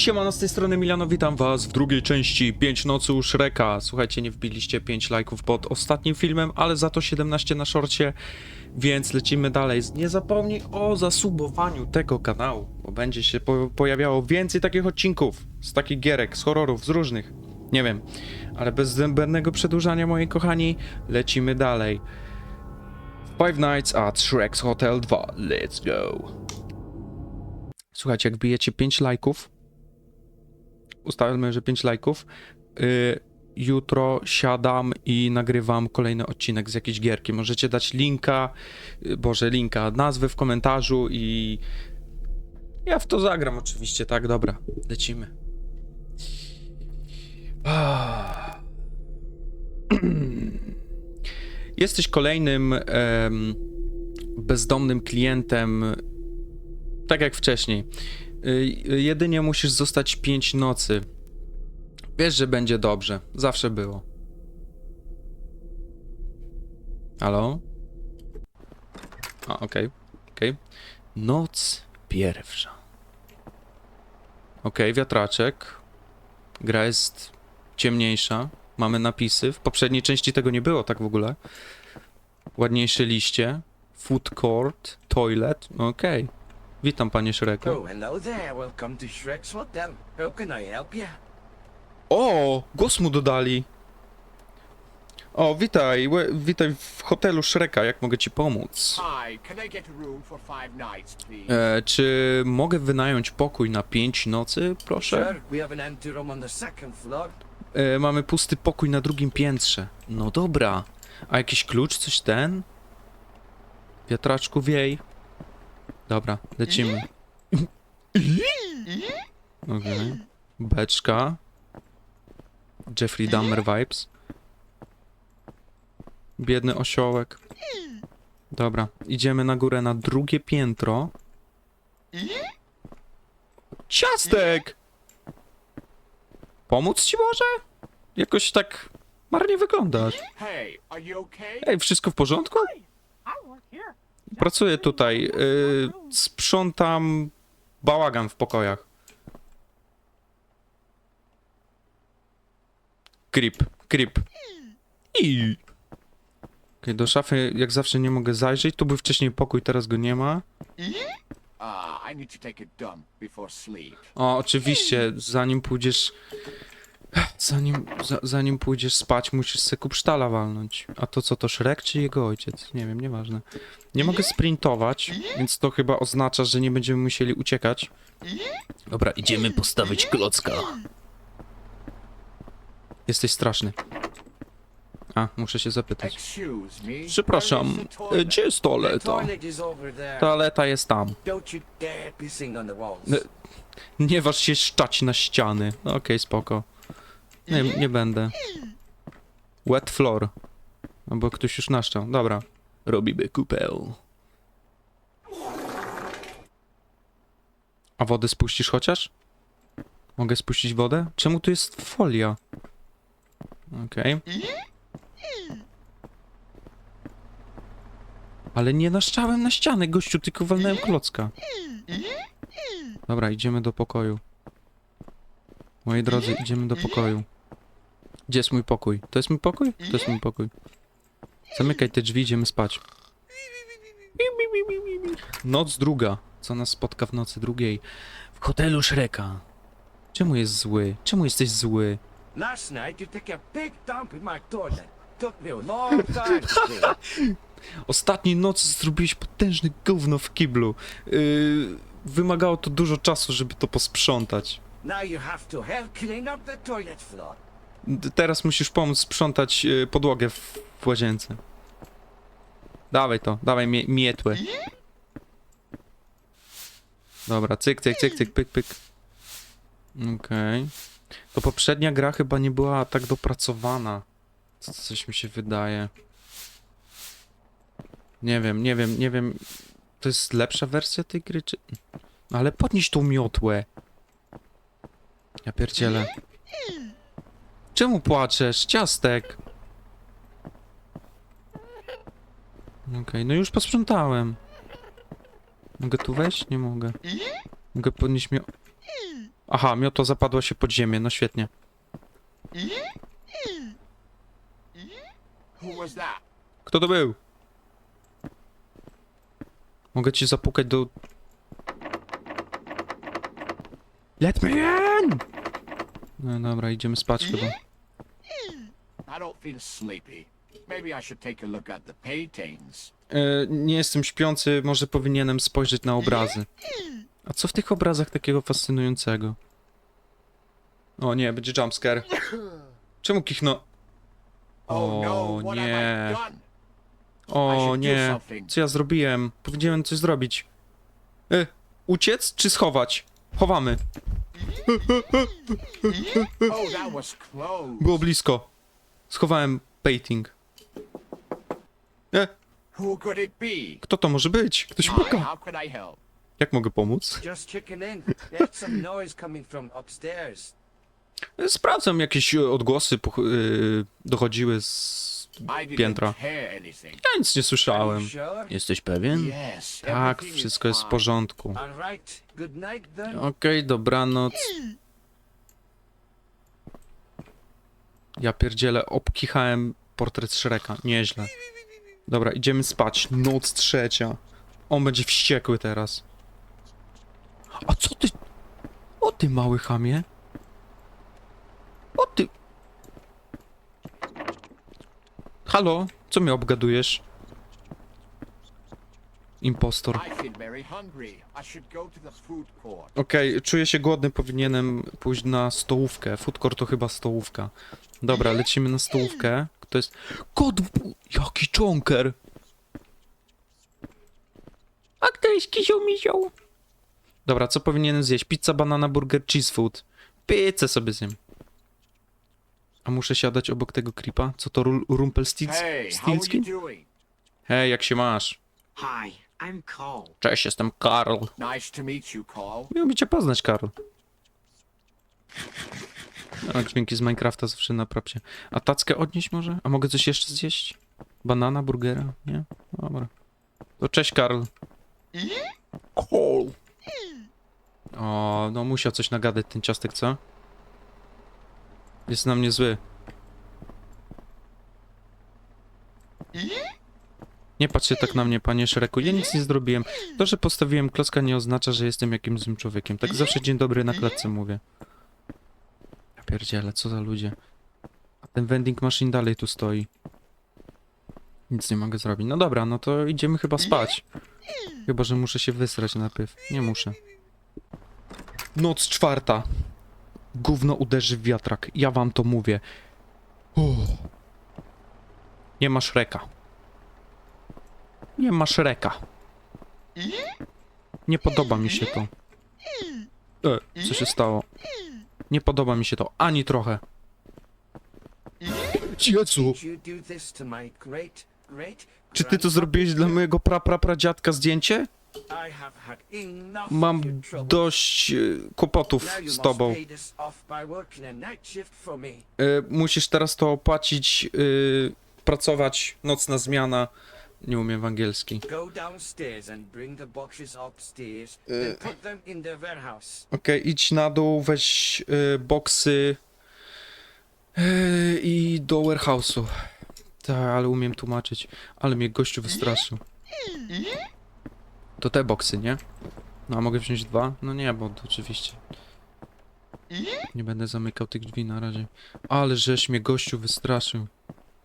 Siemano, z tej strony Milano, witam was w drugiej części 5 nocy u Shreka. Słuchajcie, nie wbiliście 5 lajków pod ostatnim filmem, ale za to 17 na szorcie, więc lecimy dalej. Nie zapomnij o zasubowaniu tego kanału, bo będzie się po pojawiało więcej takich odcinków, z takich gierek, z horrorów, z różnych. Nie wiem, ale bez zbędnego przedłużania, moi kochani, lecimy dalej. Five Nights at Shrek's Hotel 2, let's go. Słuchajcie, jak bijecie 5 lajków, ustalmy, że 5 lajków. Y, jutro siadam i nagrywam kolejny odcinek z jakiejś gierki. Możecie dać linka, y, boże, linka, nazwy w komentarzu i ja w to zagram oczywiście, tak? Dobra, lecimy. Ah. Jesteś kolejnym bezdomnym klientem, tak jak wcześniej. Y, jedynie musisz zostać 5 nocy. Wiesz, że będzie dobrze. Zawsze było. Halo? A, okej, okej. Noc pierwsza. Okej, wiatraczek. Gra jest ciemniejsza. Mamy napisy. W poprzedniej części tego nie było, tak w ogóle. Ładniejsze liście. Food court, toilet. Okej. Witam, panie Shreku. Oh, hello there. Welcome to Shrek's Hotel. How can I help you? O, głos mu dodali. O, witaj, łe- witaj w hotelu Shreka, jak mogę ci pomóc? Hi, can I get a room for five nights, please? E, czy mogę wynająć pokój na pięć nocy, proszę? Sure, we have an empty room on the second floor. E, mamy pusty pokój na drugim piętrze. No dobra. A jakiś klucz, coś ten? Wiatraczku wiej. Dobra, lecimy. Okej. Beczka. Jeffrey Dahmer vibes. Biedny osiołek. Dobra, idziemy na górę na drugie piętro. Ciastek! Pomóc ci może? Jakoś tak marnie wyglądasz. Hey, are you okay? Ej, wszystko w porządku? Pracuję tutaj. Yy, sprzątam bałagan w pokojach. Creep, creep. I. Okej, do szafy jak zawsze nie mogę zajrzeć. Tu był wcześniej pokój, teraz go nie ma. Ah. O, oczywiście, zanim pójdziesz. Zanim, za, zanim pójdziesz spać, musisz se kupsztala walnąć. A to co, to Shrek czy jego ojciec? Nie wiem, nieważne. Nie mogę sprintować, więc to chyba oznacza, że nie będziemy musieli uciekać. Dobra, idziemy postawić klocka. Jesteś straszny. A, muszę się zapytać. Przepraszam, e, gdzie jest toaleta? Toaleta jest tam. Nie waż się szczać na ściany. Okej, spoko. Nie, nie będę. Wet floor. No bo ktoś już naszczał. Dobra. Robimy kupeł. A wodę spuścisz chociaż? Mogę spuścić wodę? Czemu tu jest folia? Okej. Ale nie naszczałem na ścianę, gościu, tylko walnąłem klocka. Dobra, idziemy do pokoju. Moi drodzy, idziemy do pokoju. Gdzie jest mój pokój? To jest mój pokój? To jest mój pokój. Zamykaj te drzwi, idziemy spać. Noc druga. Co nas spotka w nocy drugiej? W hotelu Shreka. Czemu jest zły? Czemu jesteś zły? Last night you took a big dump in my toilet. Took me a long time to clean. Ostatniej nocy zrobiłeś potężny gówno w kiblu. Yy, wymagało to dużo czasu, żeby to posprzątać. Now you have to help clean up the toilet floor. Teraz musisz pomóc sprzątać y, podłogę w, w łazience. Dawaj to, dawaj mie. Dobra, cyk, cyk, cyk, cyk, pyk, pyk. Okej. To poprzednia gra chyba nie była tak dopracowana. Co coś mi się wydaje. Nie wiem, nie wiem, nie wiem. To jest lepsza wersja tej gry, czy... Ale podnieś tą miotłę. Ja pierdzielę. Czemu płaczesz? Ciastek. Okej, no już posprzątałem. Mogę tu wejść? Nie mogę. Mogę podnieść mi... Aha, miotło zapadło się pod ziemię, no świetnie. Kto to był? Mogę ci zapukać do... Let me in! No dobra, idziemy spać chyba. I don't feel sleepy. Maybe I should take a look at the paintings. E, nie jestem śpiący, może powinienem spojrzeć na obrazy. A co w tych obrazach takiego fascynującego? O nie, będzie jumpscare. Czemu kichno... Oh no, O what nie. have I done? I O nie, co ja zrobiłem? Powinienem coś zrobić. E, uciec czy schować? Chowamy. Oh, that was close. Było blisko. Schowałem painting. E, Who could it be? kto to może być? Ktoś puka. how could I help? Jak mogę pomóc? Just checking in. There's some noise coming from upstairs. E, Sprawdzam, jakieś e, odgłosy poch- e, dochodziły z I didn't piętra. hear anything. Ja nic nie słyszałem. sure? Jesteś pewien? Yes, Tak, everything wszystko jest w fine. porządku. All right. Good night then. Okej, dobranoc. Ja pierdzielę, obkichałem portret Shreka. Nieźle. Dobra, idziemy spać. Noc trzecia. On będzie wściekły teraz. A co ty... O ty mały chamie. O ty... Halo? Co mnie obgadujesz? Impostor. I feel very hungry. I should go to the food court. Okej, czuję się głodny, powinienem pójść na stołówkę. Food court to chyba stołówka. Dobra, lecimy na stołówkę. Kto jest... Kot... bu- Jaki czonker! A kto jest kisią misią? Dobra, co powinienem zjeść? Pizza, banana, burger, cheese food. Pizzę sobie zjem. A muszę siadać obok tego creepa? Co to Ru- Hey, Rumpelstiltskin? how are you doing? Hej, jak się masz? Hi. Cześć, jestem Karl. Nice to meet you, Carl. Miło mi cię poznać, Karl. No, dźwięki z Minecrafta zawsze na propsie. A tackę odnieść może? A mogę coś jeszcze zjeść? Banana, burgera? Nie? Dobra. To cześć, Karl. Karl. O, no musiał coś nagadać ten ciastek, co? Jest na mnie zły. Nie patrzcie tak na mnie, panie Szreku. Ja nic nie zrobiłem. To, że postawiłem klocka nie oznacza, że jestem jakimś złym człowiekiem. Tak zawsze dzień dobry na klatce mówię. Ja pierdzielę, co za ludzie. A ten vending machine dalej tu stoi. Nic nie mogę zrobić. No dobra, no to idziemy chyba spać. Chyba, że muszę się wysrać najpierw. Nie muszę. Noc czwarta. Gówno uderzy w wiatrak. Ja wam to mówię. Uff. Nie ma Szreka. Nie ma Szreka. Nie podoba mi się to. E, co się stało? Nie podoba mi się to ani trochę. Jezu! Czy ty to zrobiłeś dla mojego pra pra pra dziadka zdjęcie? Mam dość e, kłopotów z tobą. E, musisz teraz to opłacić, e, pracować, nocna zmiana. Nie umiem w angielski. Go downstairs and bring the boxes upstairs. Then put them in the warehouse. Okej, idź na dół, weź y, boksy y, i do warehouse'u. Tak, ale umiem tłumaczyć. Ale mnie gościu wystraszył. To te boksy, nie? No, a mogę wziąć dwa? No nie, bo to oczywiście. Nie będę zamykał tych drzwi na razie. Ale żeś mnie gościu wystraszył.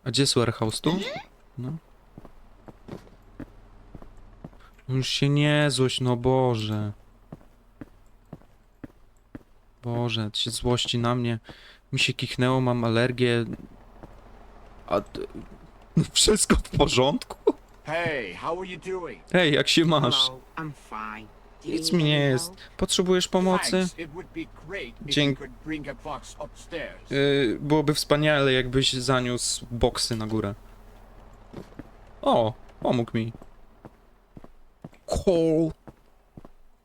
A gdzie jest warehouse? Tu? No. Już się nie złość, no Boże. Boże, się złości na mnie. Mi się kichnęło, mam alergię. A t- wszystko w porządku? Hey, how are you doing? Hej, jak się masz? Hello, I'm fine. Nic mi nie jest. Potrzebujesz pomocy? Thanks. It would be great if Dzięk- you could bring a box upstairs. Yy, byłoby wspaniale, jakbyś zaniósł boksy na górę. O, pomógł mi. Cole.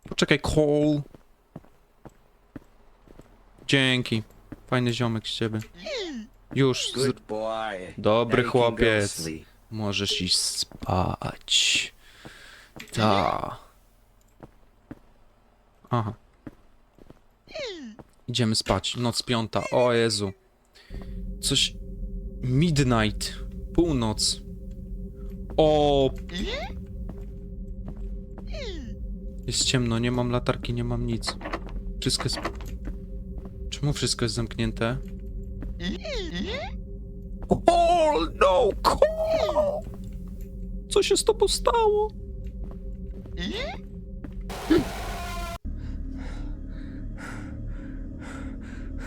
Poczekaj, Cole. Dzięki. Fajny ziomek z ciebie. Już. Z... Good boy. Dobry Now you can go chłopiec. sleep. Możesz iść spać. Ta. Aha. Idziemy spać. Noc piąta. O Jezu. Coś... Midnight. Północ. O... Jest ciemno, nie mam latarki, nie mam nic. Wszystko jest... Czemu wszystko jest zamknięte? O, no, Cole! Co się z tobą stało?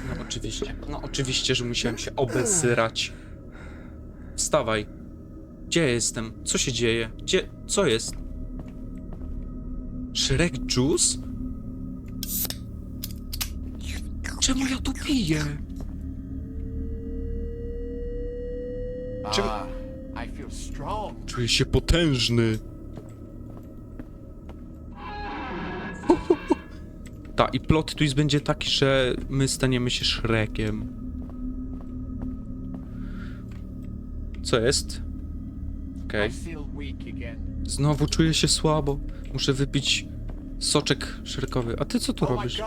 No oczywiście, no oczywiście, że musiałem się obezrać. Wstawaj. Gdzie jestem? Co się dzieje? Gdzie... co jest? Shrek Juice? Czemu ja tu piję? Czemu- Ah. Czuję się potężny. Ta, i plot twist będzie taki, że my staniemy się Shrekiem. Co jest? Okej. Again. Znowu czuję się słabo. Muszę wypić soczek szrekowy. A ty co tu Oh robisz?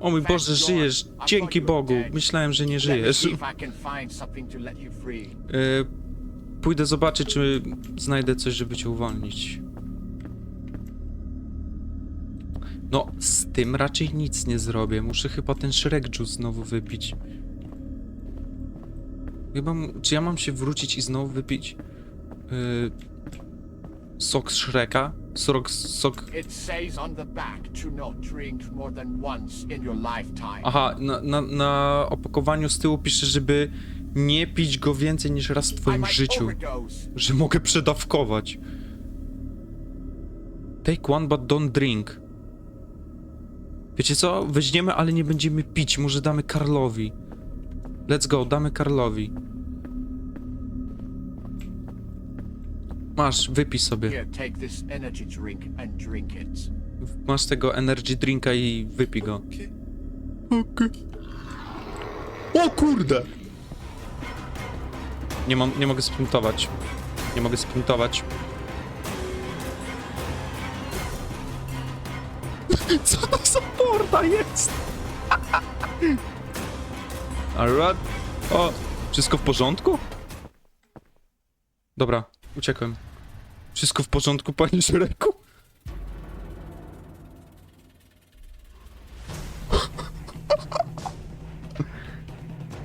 O mój Boże, żyjesz. Dzięki Bogu. Myślałem, że nie żyjesz. Y, pójdę zobaczyć, czy znajdę coś, żeby cię uwolnić. No, z tym raczej nic nie zrobię. Muszę chyba ten Shrek Juice znowu wypić. Chyba, czy ja mam się wrócić i znowu wypić y, sok z Shreka? Sok, sok... It says on the back to not drink more than once in your lifetime. Aha, na, na, na opakowaniu z tyłu pisze, żeby nie pić go więcej niż raz w twoim życiu. że mogę przedawkować. Take one, but don't drink. Wiecie co? Weźmiemy, ale nie będziemy pić. Może damy Karlowi. Let's go, damy Karlowi. Masz, wypij sobie. Here, take this energy drink and drink it. Masz tego energy drinka i wypij go. Okej. O kurde! Nie, mam, nie mogę sprintować. Nie mogę sprintować. Co to za porta jest? Alright. O, wszystko w porządku? Dobra, uciekłem. Wszystko w porządku, panie Szereku?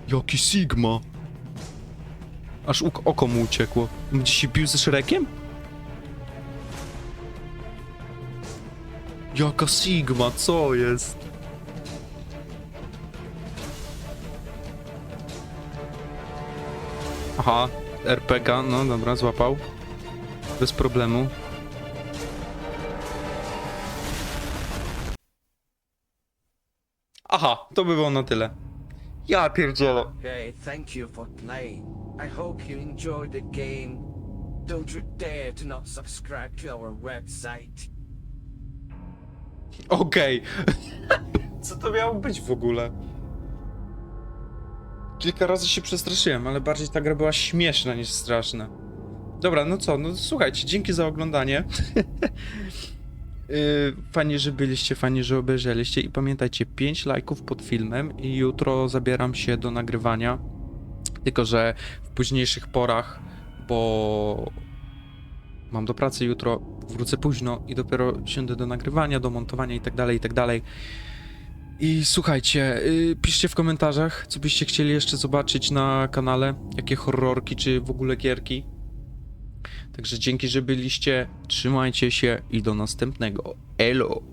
Jaki Sigma? Aż oko mu uciekło. Będzie się bił ze Shrekiem? Jaka Sigma, co jest? Aha, RPG, no dobra, złapał. Bez problemu. Aha, to by było na tyle. Ja pierdzielę. Hey, thank you for playing. I hope you enjoyed the game. Don't you dare to not subscribe to our website. Okej. Co to miało być w ogóle? Kilka razy się przestraszyłem, ale bardziej ta gra była śmieszna niż straszna. Dobra, no co, no słuchajcie, dzięki za oglądanie. Yy, fajnie, że byliście, fajnie, że obejrzeliście i pamiętajcie, 5 lajków pod filmem i jutro zabieram się do nagrywania. Tylko, że w późniejszych porach, bo mam do pracy jutro, wrócę późno i dopiero siądę do nagrywania, do montowania i tak dalej, i tak dalej. I słuchajcie, yy, piszcie w komentarzach, co byście chcieli jeszcze zobaczyć na kanale, jakie horrorki, czy w ogóle gierki. Także dzięki, że byliście, trzymajcie się i do następnego. Elo!